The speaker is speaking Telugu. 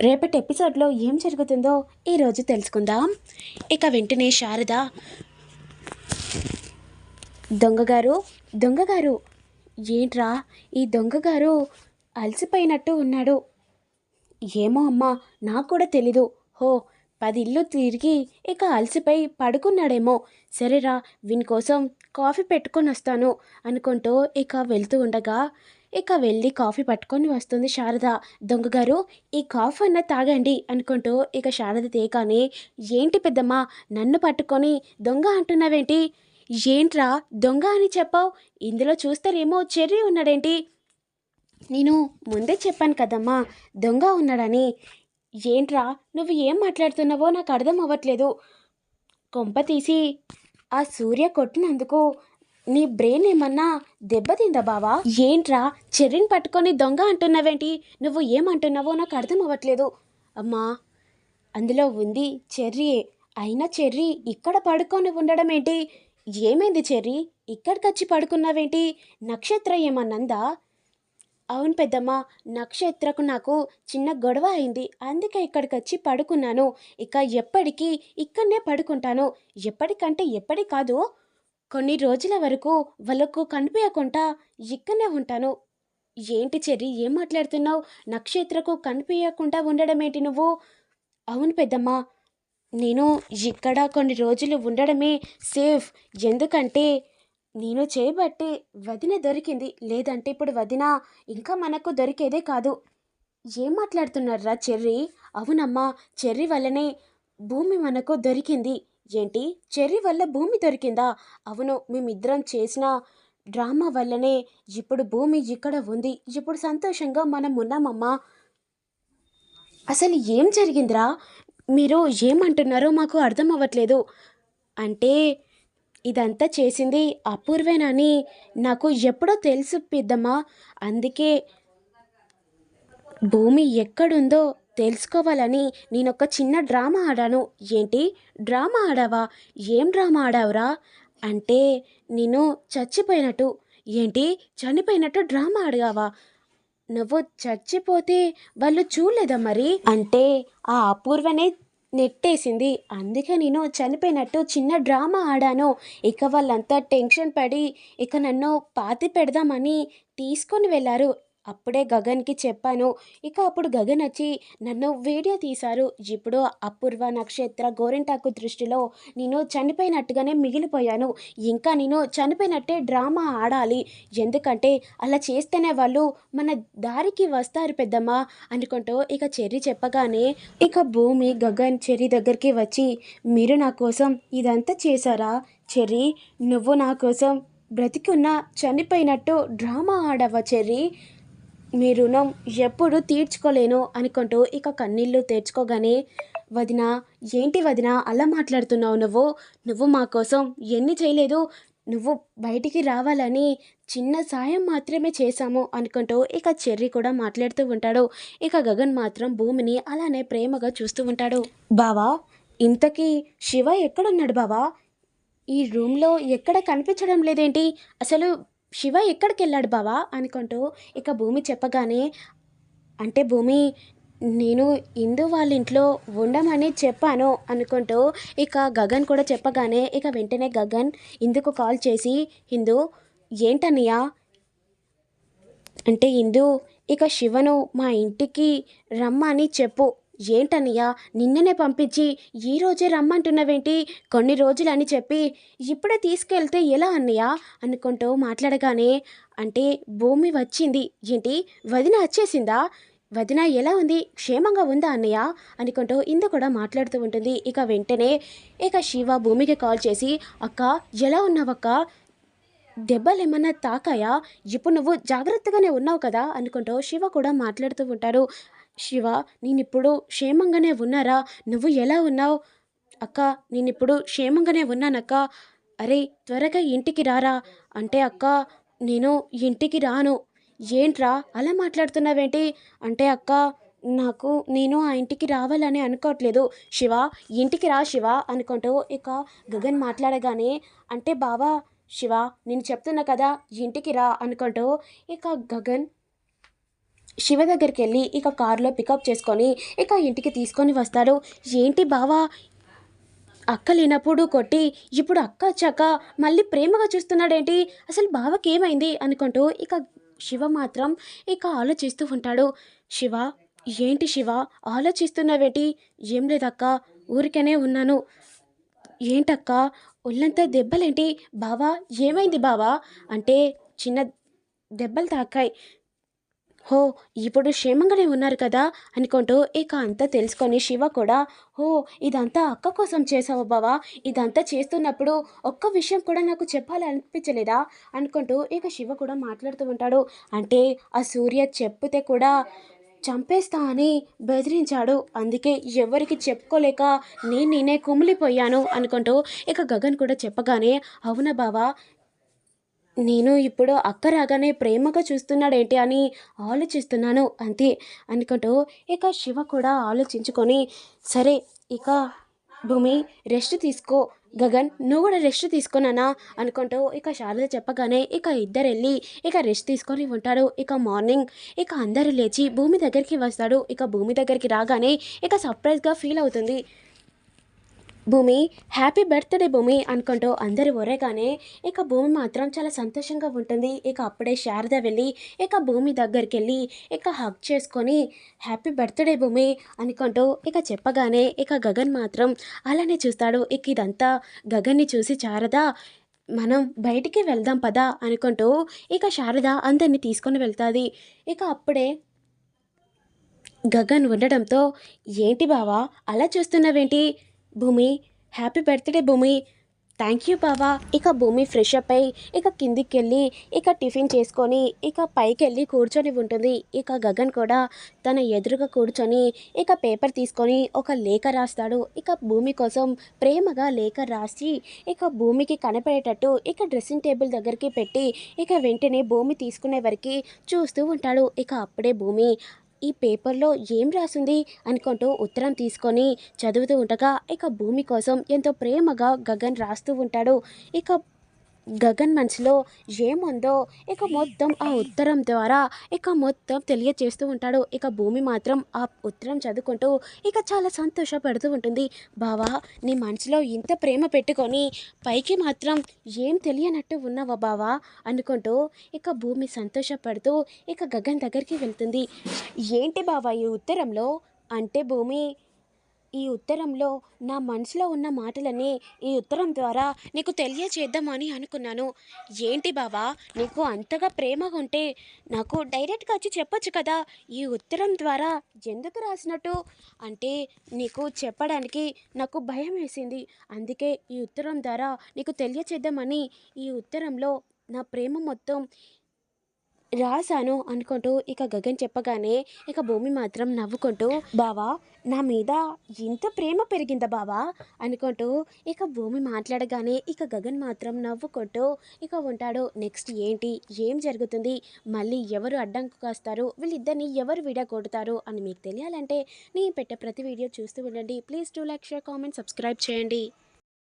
రేపటి ఎపిసోడ్లో ఏం జరుగుతుందో ఈరోజు తెలుసుకుందాం. ఇక వెంటనే శారద. దొంగగారు దొంగగారు ఏంట్రా ఈ దొంగగారు అలసిపోయినట్టు ఉన్నాడు. ఏమో అమ్మా నాకు కూడా తెలీదు. హో పది ఇల్లు తిరిగి ఇక అలసిపోయి పడుకున్నాడేమో. సరేరా వీని కోసం కాఫీ పెట్టుకొని వస్తాను అనుకుంటూ ఇక వెళ్తూ ఉండగా ఇక వెళ్ళి కాఫీ పట్టుకొని వస్తుంది శారద. దొంగగారు ఈ కాఫీ అన్న తాగండి అనుకుంటూ ఇక శారద తేకాని ఏంటి పెద్దమ్మ నన్ను పట్టుకొని దొంగ అంటున్నావేంటి? ఏంట్రా దొంగ అని చెప్పావు? ఇందులో చూస్తారేమో చెర్రీ ఉన్నాడేంటి? నేను ముందే చెప్పాను కదమ్మా దొంగ ఉన్నాడని. ఏంట్రా నువ్వు ఏం మాట్లాడుతున్నావో నాకు అర్థం అవ్వట్లేదు కొంప తీసి ఆ సూర్య కొట్టినందుకు నీ బ్రెయిన్ ఏమన్నా దెబ్బతిందా బావా? ఏంట్రా? చెర్రిని పట్టుకొని దొంగ అంటున్నావేంటి? నువ్వు ఏమంటున్నావో నాకు అర్థం అవ్వట్లేదు. అమ్మా అందులో ఉంది చెర్రీయే అయినా చెర్రీ ఇక్కడ పడుకొని ఉండడం ఏంటి ఏమైంది చెర్రీ? ఇక్కడికి వచ్చి పడుకున్నావేంటి? నక్షత్ర ఏమన్నందా? అవును పెద్దమ్మ నక్షత్రకు నాకు చిన్న గొడవ అయింది. అందుకే ఇక్కడికి వచ్చి పడుకున్నాను. ఇక ఎప్పటికీ ఇక్కడనే పడుకుంటాను. ఎప్పటికంటే ఎప్పటి కాదు కొన్ని రోజుల వరకు వాళ్ళకు కనిపించకుండా ఇక్కడనే ఉంటాను. ఏంటి చెర్రి ఏం మాట్లాడుతున్నావు? నక్షత్రకు కనిపించకుండా ఉండడం ఏంటి నువ్వు? అవును పెద్దమ్మ నేను ఇక్కడ కొన్ని రోజులు ఉండడమే సేఫ్. ఎందుకంటే నేను చేయబట్టి వదిన దొరికింది. లేదంటే ఇప్పుడు వదిన ఇంకా మనకు దొరికేదే కాదు. ఏం మాట్లాడుతున్నారా చెర్రీ? అవునమ్మా చెర్రీ వల్లనే భూమి మనకు దొరికింది. ఏంటి? చెర్రీ వల్ల భూమి దొరికిందా? అవును మేమిద్దరం చేసిన డ్రామా వల్లనే ఇప్పుడు భూమి ఇక్కడ ఉంది. ఇప్పుడు సంతోషంగా మనం ఉన్నామమ్మా. అసలు ఏం జరిగిందిరా? మీరు ఏమంటున్నారో మాకు అర్థం అవ్వట్లేదు. అంటే ఇదంతా చేసింది అపూర్వేనని నాకు ఎప్పుడో తెలుసు పెద్దమ్మా. అందుకే భూమి ఎక్కడుందో తెలుసుకోవాలని నేను ఒక చిన్న డ్రామా ఆడాను. ఏంటి? డ్రామా ఆడావా? ఏం డ్రామా ఆడావురా? అంటే నేను చచ్చిపోయినట్టు. ఏంటి? చనిపోయినట్టు డ్రామా ఆడావా? నువ్వు చచ్చిపోతే వాళ్ళు చూడలేదా మరి? అంటే ఆ అపూర్వనే నెట్టేసింది. అందుకే నేను చనిపోయినట్టు చిన్న డ్రామా ఆడాను. ఇక వాళ్ళంతా టెన్షన్ పడి ఇక నన్ను పాతి పెడదామని తీసుకొని వెళ్ళారు. అప్పుడే గగన్కి చెప్పాను. ఇక అప్పుడు గగన్ వచ్చి నన్ను వీడియో తీశారు. ఇప్పుడు అపూర్వ నక్షత్ర గోరింటాకు దృష్టిలో నేను చనిపోయినట్టుగానే మిగిలిపోయాను. ఇంకా నేను చనిపోయినట్టే డ్రామా ఆడాలి. ఎందుకంటే అలా చేస్తేనే వాళ్ళు మన దారికి వస్తారు పెద్దమ్మ అనుకుంటూ ఇక చెర్రి చెప్పగానే ఇక భూమి గగన్ చెర్రి దగ్గరికి వచ్చి మీరు నా కోసం ఇదంతా చేశారా? చెర్రి నువ్వు నా కోసం బ్రతికున్న చనిపోయినట్టు డ్రామా ఆడవా చెర్రి? మీ రుణం ఎప్పుడు తీర్చుకోలేను అనుకుంటూ ఇక కన్నీళ్ళు తెచ్చుకోగానే వదిన ఏంటి వదిన అలా మాట్లాడుతున్నావు నువ్వు? నువ్వు మా కోసం ఎన్ని చేయలేదు. నువ్వు బయటికి రావాలని చిన్న సాయం మాత్రమే చేశాము అనుకుంటూ ఇక చెర్రి కూడా మాట్లాడుతూ ఉంటాడు. ఇక గగన్ మాత్రం భూమిని అలానే ప్రేమగా చూస్తూ ఉంటాడు. బావా ఇంతకీ శివ ఎక్కడున్నాడు బావా? ఈ రూమ్లో ఎక్కడ కనిపించడం లేదేంటి? అసలు శివ ఎక్కడికి వెళ్ళాడు బావా? అనుకుంటూ ఇక భూమి చెప్పగానే అంటే భూమి నేను ఇందు వాళ్ళ ఇంట్లో ఉండమని చెప్పాను అనుకుంటూ ఇక గగన్ కూడా చెప్పగానే ఇక వెంటనే గగన్ ఇందుకు కాల్ చేసి హిందూ ఏంటన్నయ్యా? అంటే ఇందు ఇక శివను మా ఇంటికి రమ్మని చెప్పు ఏంటన్నయ్యా నిన్ననే పంపించి ఈ రోజే రమ్మంటున్నావేంటి? కొన్ని రోజులు అని చెప్పి ఇప్పుడే తీసుకెళ్తే ఎలా అన్నయ్య? అనుకుంటూ మాట్లాడగానే అంటే భూమి వచ్చింది. ఏంటి? వదిన వచ్చేసిందా? వదిన ఎలా ఉంది? క్షేమంగా ఉందా అన్నయ్య? అనుకుంటూ ఇందు కూడా మాట్లాడుతూ ఉంటుంది. ఇక వెంటనే ఇక శివ భూమికి కాల్ చేసి అక్క ఎలా ఉన్నావక్క? దెబ్బలు ఏమన్నా తాకాయా? ఇప్పుడు నువ్వు జాగ్రత్తగానే ఉన్నావు కదా? అనుకుంటూ శివ కూడా మాట్లాడుతూ ఉంటారు శివ నేనిప్పుడు క్షేమంగానే ఉన్నారా? నువ్వు ఎలా ఉన్నావు? అక్క నేనిప్పుడు క్షేమంగానే ఉన్నానక్క అరే త్వరగా ఇంటికి రారా? అంటే అక్క నేను ఇంటికి రాను. ఏంట్రా? అలా మాట్లాడుతున్నావేంటి? అంటే అక్క నాకు నేను ఆ ఇంటికి రావాలని అనుకోవట్లేదు శివ ఇంటికి రా శివ అనుకుంటూ ఇక గగన్ మాట్లాడగానే అంటే బావా శివ నేను చెప్తున్నా కదా ఇంటికి రా అనుకుంటూ ఇక గగన్ శివ దగ్గరికి వెళ్ళి ఇక కారులో పికప్ చేసుకొని ఇక ఇంటికి తీసుకొని వస్తాడు. ఏంటి బావా? అక్క లేనప్పుడు కొట్టి ఇప్పుడు అక్క వచ్చాక మళ్ళీ ప్రేమగా చూస్తున్నాడేంటి? అసలు బావకి ఏమైంది? అనుకుంటూ ఇక శివ మాత్రం ఇక ఆలోచిస్తూ ఉంటాడు. శివ ఏంటి శివ? ఆలోచిస్తున్నావేంటి? ఏం లేదక్క ఊరికనే ఉన్నాను. ఏంటక్క? ఒళ్ళంతా దెబ్బలేంటి? బావా ఏమైంది బావా? అంటే చిన్న దెబ్బలు తాకాయి. హో ఇప్పుడు క్షేమంగానే ఉన్నారు కదా అనుకుంటూ ఇక అంతా తెలుసుకొని శివ కూడా హో ఇదంతా అక్క కోసం చేసావు బావా ఇదంతా చేస్తున్నప్పుడు ఒక్క విషయం కూడా నాకు చెప్పాలనిపించలేదా అనుకుంటూ ఇక శివ కూడా మాట్లాడుతూ ఉంటాడు. అంటే ఆ సూర్య చెప్తే కూడా చంపేస్తా అని బెదిరించాడు. అందుకే ఎవరికి చెప్పుకోలేక నేను నేనే కుమిలిపోయాను అనుకుంటూ ఇక గగన్ కూడా చెప్పగానే అవునా బావా నేను ఇప్పుడు అక్క రాగానే ప్రేమగా చూస్తున్నాడేంటి అని ఆలోచిస్తున్నాను అంతే. అనుకుంటూ ఇక శివ కూడా ఆలోచించుకొని సరే ఇక భూమి రెస్ట్ తీసుకో. గగన్ నువ్వు కూడా రెస్ట్ తీసుకున్నానా అనుకుంటూ ఇక శారద చెప్పగానే ఇక ఇద్దరు వెళ్ళి ఇక రెస్ట్ తీసుకొని ఉంటాడు ఇక మార్నింగ్ ఇక అందరూ లేచి భూమి దగ్గరికి వస్తాడు ఇక భూమి దగ్గరికి రాగానే ఇక సర్ప్రైజ్గా ఫీల్ అవుతుంది. భూమి హ్యాపీ బర్త్డే భూమి అనుకుంటూ అందరి ఒరేగానే ఇక భూమి మాత్రం చాలా సంతోషంగా ఉంటుంది. ఇక అప్పుడే శారద వెళ్ళి ఇక భూమి దగ్గరికి వెళ్ళి ఇక హగ్ చేసుకొని హ్యాపీ బర్త్డే భూమి అనుకుంటూ ఇక చెప్పగానే ఇక గగన్ మాత్రం అలానే చూస్తాడు. ఇక ఇదంతా గగన్ని చూసి శారద మనం బయటికి వెళ్దాం పదా అనుకుంటూ ఇక శారద అందరినీ తీసుకొని వెళ్తుంది. ఇక అప్పుడే గగన్ ఉండడంతో ఏంటి బావా అలా చూస్తున్నావేంటి? Bhoomi. Happy birthday Bhoomi. Thank you బావా. ఇక భూమి ఫ్రెష్ అప్ అయి ఇక కిందికి వెళ్ళి ఇక టిఫిన్ చేసుకొని ఇక పైకి వెళ్ళి కూర్చొని ఉంటుంది. ఇక గగన్ కూడా తన ఎదురుగా కూర్చొని ఇక పేపర్ తీసుకొని ఒక లేఖ రాస్తాడు. ఇక భూమి కోసం ప్రేమగా లేఖ రాసి ఇక భూమికి కనపడేటట్టు ఇక డ్రెస్సింగ్ టేబుల్ దగ్గరికి పెట్టి ఇక వెంటనే భూమి తీసుకునే వరకు చూస్తూ ఉంటాడు. ఇక అప్పుడే భూమి ఈ పేపర్లో ఏం రాసింది అనుకుంటూ ఉత్తరం తీసుకొని చదువుతూ ఉండగా ఇక భూమి కోసం ఎంతో ప్రేమగా గగన్ రాస్తూ ఉంటాడు. ఇక గగన్ మనసులో ఏముందో ఇక మొత్తం ఆ ఉత్తరం ద్వారా ఇక మొత్తం తెలియచేస్తూ ఉంటాడు. ఇక భూమి మాత్రం ఆ ఉత్తరం చదువుకుంటూ ఇక చాలా సంతోషపడుతూ ఉంటుంది. బావా నీ మనసులో ఇంత ప్రేమ పెట్టుకొని పైకి మాత్రం ఏం తెలియనట్టు ఉన్నావా బావా? అనుకుంటూ ఇక భూమి సంతోషపడుతూ ఇక గగన్ దగ్గరికి వెళ్తుంది. ఏంటి బావా ఈ ఉత్తరంలో? అంటే భూమి ఈ ఉత్తరంలో నా మనసులో ఉన్న మాటలని ఈ ఉత్తరం ద్వారా నీకు తెలియచేద్దామని అనుకున్నాను. ఏంటి బావా నీకు అంతగా ప్రేమగా ఉంటే నాకు డైరెక్ట్గా వచ్చి చెప్పొచ్చు కదా? ఈ ఉత్తరం ద్వారా ఎందుకు రాసినట్టు? అంటే నీకు చెప్పడానికి నాకు భయం వేసింది. అందుకే ఈ ఉత్తరం ద్వారా నీకు తెలియచేద్దామని ఈ ఉత్తరంలో నా ప్రేమ మొత్తం రాశాను అనుకుంటూ ఇక గగన్ చెప్పగానే ఇక భూమి మాత్రం నవ్వుకుంటూ బావా నా మీద ఇంత ప్రేమ పెరిగిందా బావా? అనుకుంటూ ఇక భూమి మాట్లాడగానే ఇక గగన్ మాత్రం నవ్వుకుంటూ ఇక ఉంటాడు నెక్స్ట్ ఏంటి? ఏం జరుగుతుంది? మళ్ళీ ఎవరు అడ్డంకు కాస్తారు? వీళ్ళిద్దరిని ఎవరు విడగొడతారు? అని మీకు తెలియాలంటే నేను పెట్టే ప్రతి వీడియో చూస్తూ ఉండండి. Please do like share comment subscribe చేయండి.